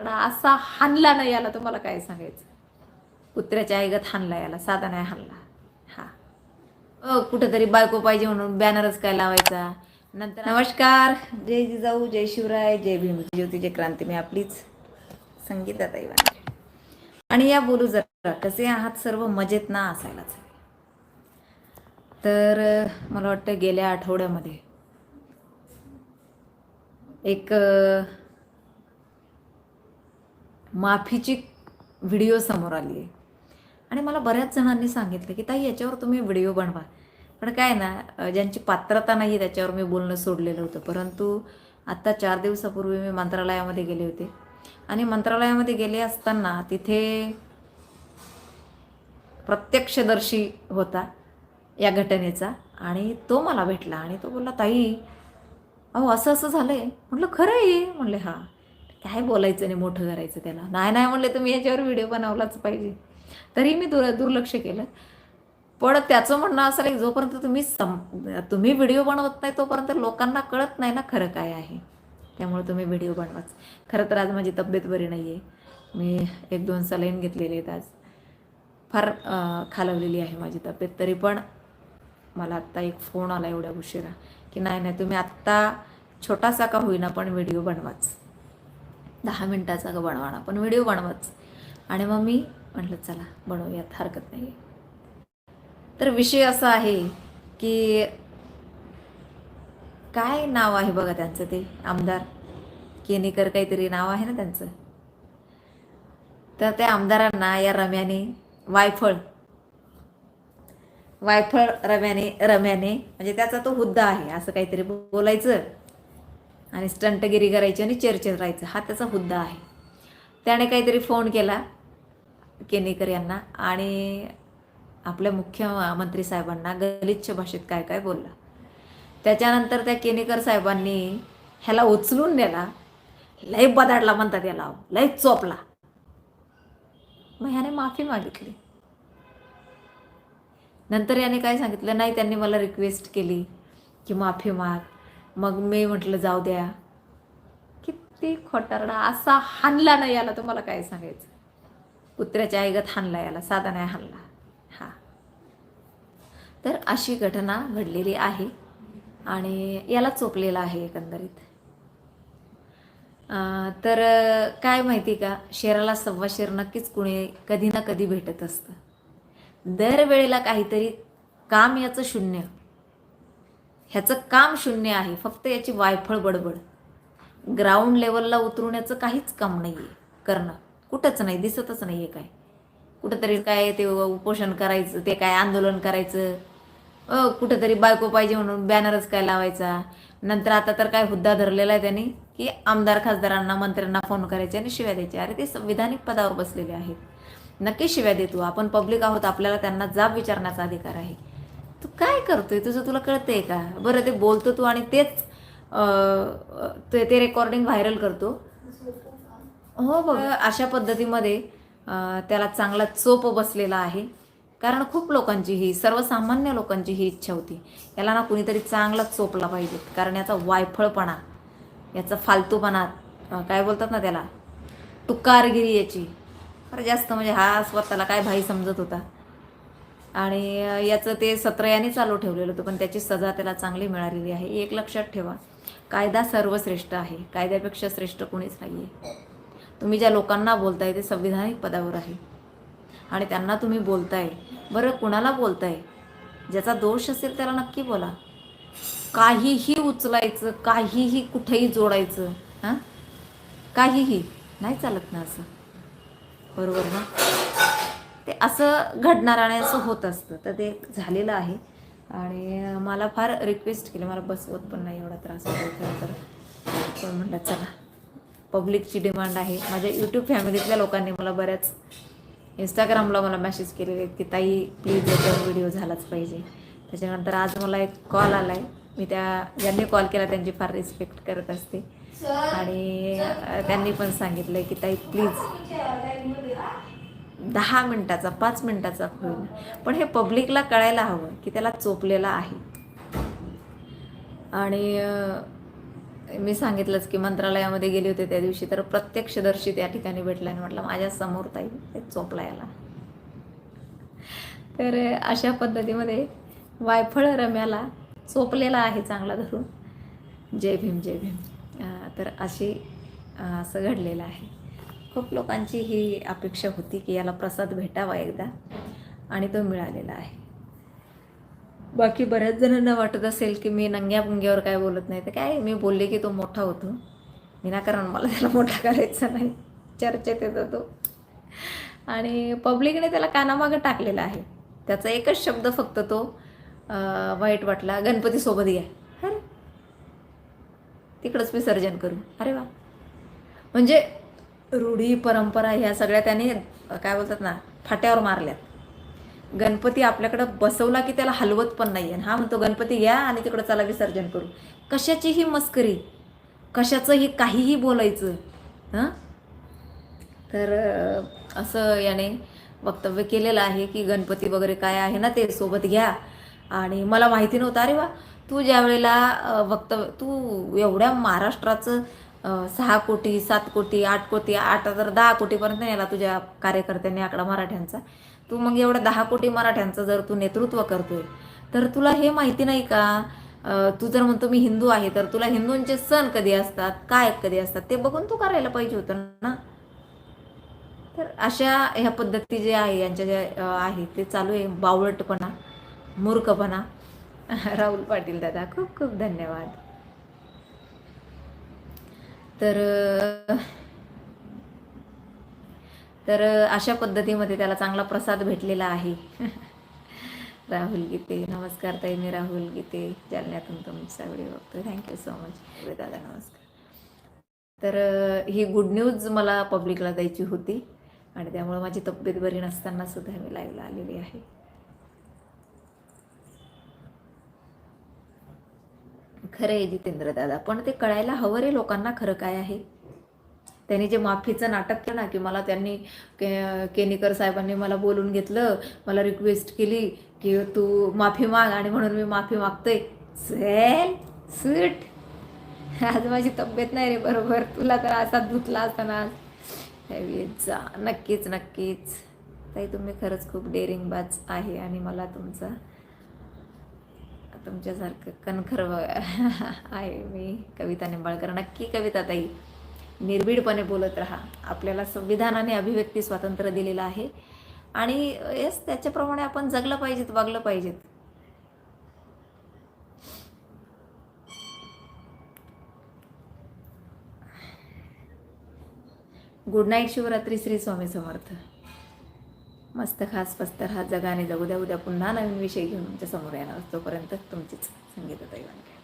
असा हानला नाही याला तुम्हाला काय सांगायचं? कुत्र्याच्या ऐगत हानला याला साधा नाही हानला हा. अ कुठेतरी बायको पाहिजे म्हणून बॅनरच काय लावायचा? नंतर नमस्कार. जय जिजाऊ जय शिवराय जय भीम ज्योती जय क्रांती. मी आपलीच संगीता ताई आणि या बोलू जरा कसे आहात सर्व? मजेत ना असायलाच. तर मला वाटतं गेल्या आठवड्यामध्ये एक माफीची व्हिडिओ समोर आली आहे. आणि मला बऱ्याच जणांनी सांगितलं की ताई याच्यावर तुम्ही व्हिडिओ बनवा. पण काय ना ज्यांची पात्रता नाही त्याच्यावर मी बोलणं सोडलेलं होतं. परंतु आत्ता चार दिवसापूर्वी मी मंत्रालयामध्ये गेले होते. आणि मंत्रालयामध्ये गेले असताना तिथे प्रत्यक्षदर्शी होता या घटनेचा आणि तो मला भेटला आणि तो बोलला ताई अहो असं असं झालं आहे म्हटलं खरं आहे. म्हणले हां. काय बोलायचं नाही मोठं करायचं त्याला. नाही नाही म्हणले तुम्ही याच्यावर व्हिडिओ बनवलाच पाहिजे. तरी मी दुर दुर्लक्ष केलं. पण त्याचं म्हणणं असं आहे जोपर्यंत तुम्ही सम तुम्ही व्हिडिओ बनवत नाही तोपर्यंत लोकांना कळत नाही ना खरं काय आहे. त्यामुळे तुम्ही व्हिडिओ बनवाच. खरं तर आज माझी तब्येत बरी नाही आहे मी एक दोन सलाईन घेतलेले आहेत आज. फार खालवलेली आहे माझी तब्येत. तरी पण मला आत्ता एक फोन आला एवढ्या उशिरा. की नाही नाही तुम्ही आत्ता छोटासा का होईना पण व्हिडिओ बनवाच. दहा मिनटाचा का बनवा ना पण व्हिडिओ बनवाच. आणि मग मी म्हटलं चला बनवूयात हरकत नाही. तर विषय असा आहे की काय नाव आहे बघा त्यांचं ते आमदार? केनेकर काहीतरी नाव आहे ना त्यांचं? तर त्या आमदारांना या रम्याने वायफळ वायफळ रम्याने रम्याने म्हणजे त्याचा तो हुद्दा आहे असं काहीतरी बोलायचं. आणि स्टंटगिरी करायची आणि चर्चेत राहायचं. हा त्याचा हुद्दा आहे. त्याने काहीतरी फोन केला केनेकर यांना आणि आपल्या मुख्यमंत्री साहेबांना गलिच्छ भाषेत काय काय बोलला. त्याच्यानंतर त्या केनेकर साहेबांनी ह्याला उचलून नेला. लय बदाडला म्हणतात याला. लय चोपला. मग ह्याने माफी मागितली. नंतर याने काय सांगितलं? नाही त्यांनी मला रिक्वेस्ट केली की माफी माग. मग मी म्हटलं जाऊ द्या. किती खोटारडा असा हानला नाही याला तुम्हाला काय सांगायचं? कुत्र्याच्या ऐगत हानला याला साधा नाही हानला हा. तर अशी घटना घडलेली आहे आणि याला चोपलेला आहे एकंदरीत. तर काय माहिती का शेराला सव्वा शेर नक्कीच कुणी कधी ना कधी भेटत असतं. दरवेळेला काहीतरी काम याचं शून्य. ह्याचं काम शून्य आहे फक्त याची वायफळ बडबड. ग्राउंड लेवलला उतरवण्याचं काहीच काम नाही आहे करणं. कुठंच नाही दिसतच नाही आहे काय. कुठंतरी काय ते उपोषण करायचं ते काय आंदोलन करायचं. अ कुठंतरी बायको पाहिजे म्हणून बॅनरच काय लावायचा. नंतर आता तर काय हुद्दा धरलेला आहे त्यांनी की आमदार खासदारांना मंत्र्यांना फोन करायचे आणि शिव्या द्यायचे. अरे ते संविधानिक पदावर बसलेले आहेत. नक्की शिव्या देतो. आपण पब्लिक आहोत आपल्याला त्यांना जाब विचारण्याचा अधिकार आहे. काय करतोय? तुझं तुला कळतंय का? बरं ते बोलतो तू आणि तेच ते ते रेकॉर्डिंग व्हायरल करतो. हो बघ. अशा पद्धतीमध्ये त्याला चांगला चोप बसलेला आहे. कारण खूप लोकांची ही सर्वसामान्य लोकांची ही इच्छा होती. याला ना कुणीतरी चांगला चोपला पाहिजे. कारण याचा वायफळपणा याचा फालतूपणा काय बोलतात ना त्याला? तुकारगिरी याची. फार जास्त म्हणजे हा स्वतःला काय भाई समजत होता. आणि याचं ते सत्र याने चालू ठेवलेलं होतं पण त्याची सजा त्याला चांगली मिळालेली आहे. एक लक्षात ठेवा कायदा सर्वश्रेष्ठ आहे. कायद्यापेक्षा श्रेष्ठ कोणीच नाही आहे तुम्ही ज्या लोकांना बोलताय ते संविधानिक पदावर आहे. आणि त्यांना तुम्ही बोलताय बरं कुणाला बोलताय? ज्याचा दोष असेल त्याला नक्की बोला. काहीही उचलायचं काहीही कुठेही जोडायचं हां? काहीही. नाही चालत ना असं. बरोबर ना? ते असं घडणार आणि असं होत असतं. तर ते झालेलं आहे. आणि मला फार रिक्वेस्ट केली. मला बसवत पण नाही एवढा त्रास होतो खरं तर. पण म्हटलं चला पब्लिकची डिमांड आहे. माझ्या यूट्यूब फॅमिलीतल्या लोकांनी मला बऱ्याच इंस्टाग्रामला मला मेसेज केलेले आहेत की ताई प्लीज याच्यावर व्हिडिओ झालाच पाहिजे. त्याच्यानंतर आज मला एक कॉल आला आहे मी त्या ज्यांनी कॉल केला त्यांची फार रिस्पेक्ट करत असते. आणि त्यांनी पण सांगितलं की ताई प्लीज दहा मिनटाचा पाच मिनटाचा होईल. पण हे पब्लिकला कळायला हवं की त्याला चोपलेला आहे. आणि मी सांगितलंच की मंत्रालयामध्ये गेले होते त्या दिवशी तर प्रत्यक्षदर्शी त्या ठिकाणी भेटला आणि म्हटलं माझ्यासमोर ताई ते चोपला याला. तर अशा पद्धतीमध्ये वायफळ रम्याला चोपलेला आहे चांगला धरून. जय भीम जय भीम. तर अशी असं घडलेलं आहे. खूप लोकांची ही अपेक्षा होती की याला प्रसाद भेटावा एकदा आणि तो मिळालेला आहे. बाकी बऱ्याच जणांना वाटत असेल की मी नंग्या पुंग्यावर काय बोलत नाही. तर काय मी बोलले की तो मोठा होतो. विनाकारण मला त्याला मोठा करायचा नाही. चर्चेत येतो तो आणि पब्लिकने त्याला कानामागं टाकलेला आहे. त्याचा एकच शब्द फक्त तो वाईट वाटला गणपतीसोबत घ्या अरे तिकडंच विसर्जन करू. अरे वा. म्हणजे रूढी परंपरा ह्या सगळ्या त्याने काय बोलतात ना फाट्यावर मारल्यात. गणपती आपल्याकडं बसवला की त्याला हलवत पण नाही आहे हा म्हणतो गणपती घ्या आणि तिकडं चला विसर्जन करू. कशाचीही मस्करी कशाचंही काहीही बोलायचं हां? तर असं याने वक्तव्य केलेलं आहे की गणपती वगैरे काय आहे ना ते सोबत घ्या. आणि मला माहिती नव्हतं अरे वा तू ज्या वेळेला वक्तव्य तू एवढ्या महाराष्ट्राचं सहा कोटी सात कोटी आठ कोटी आठ तर दहा कोटीपर्यंत नेला तुझ्या कार्यकर्त्यांनी आकडा मराठ्यांचा. तू मग एवढ्या दहा कोटी मराठ्यांचं जर तू नेतृत्व करतोय तर तुला हे माहिती नाही का? तू जर म्हणतो मी हिंदू आहे तर तुला हिंदूंचे सण कधी असतात काय कधी असतात ते बघून तू करायला पाहिजे होतं ना? तर अशा ह्या पद्धती जे आहे यांच्या ज्या आहे ते चालू आहे बावळटपणा मूर्खपणा. राहुल पाटील दादा खूप खूप धन्यवाद. तर तर अशा पद्धतीमध्ये त्याला चांगला प्रसाद भेटलेला आहे. राहुल गीते नमस्कार ताई मी राहुल गीते जालन्यातून तुमचा व्हिडिओ बघतो थँक्यू सो मच दादा नमस्कार. तर ही गुड न्यूज मला पब्लिकला द्यायची होती आणि त्यामुळे माझी तब्येत बरी नसताना सुद्धा मी लाईव्हला आलेली आहे. खरं आहे जितेंद्र दादा पण ते कळायला हवं रे लोकांना खरं काय आहे. त्यांनी जे माफीचं नाटक केलं ना की मला त्यांनी के केनेकर साहेबांनी मला बोलून घेतलं मला रिक्वेस्ट केली की तू माफी माग आणि म्हणून मी माफी मागतोय. Sale suit. आज माझी तब्येत नाही रे बरोबर तुला तर असा धुतला असताना हे जा. नक्कीच नक्कीच. ताई तुम्ही खरंच खूप डेअरिंगबाज आहे आणि मला तुमचा तुमच्यासारखं कणखर आहे मी कविता निंबाळकर. नक्की कविता ताई निर्भीडपणे बोलत राहा. आपल्याला संविधानाने अभिव्यक्ती स्वातंत्र्य दिलेलं आहे. आणि येस त्याच्याप्रमाणे आपण जगलं पाहिजेत वागलं पाहिजेत. Good night Shivratri Shri Swami Samarth. मस्त खास पस्त राहा जगाने जगू द्या उद्या पुन्हा नवीन विषय घेऊन तुमच्यासमोर येणार तोपर्यंत तुमचीच संगीत दैवांकडे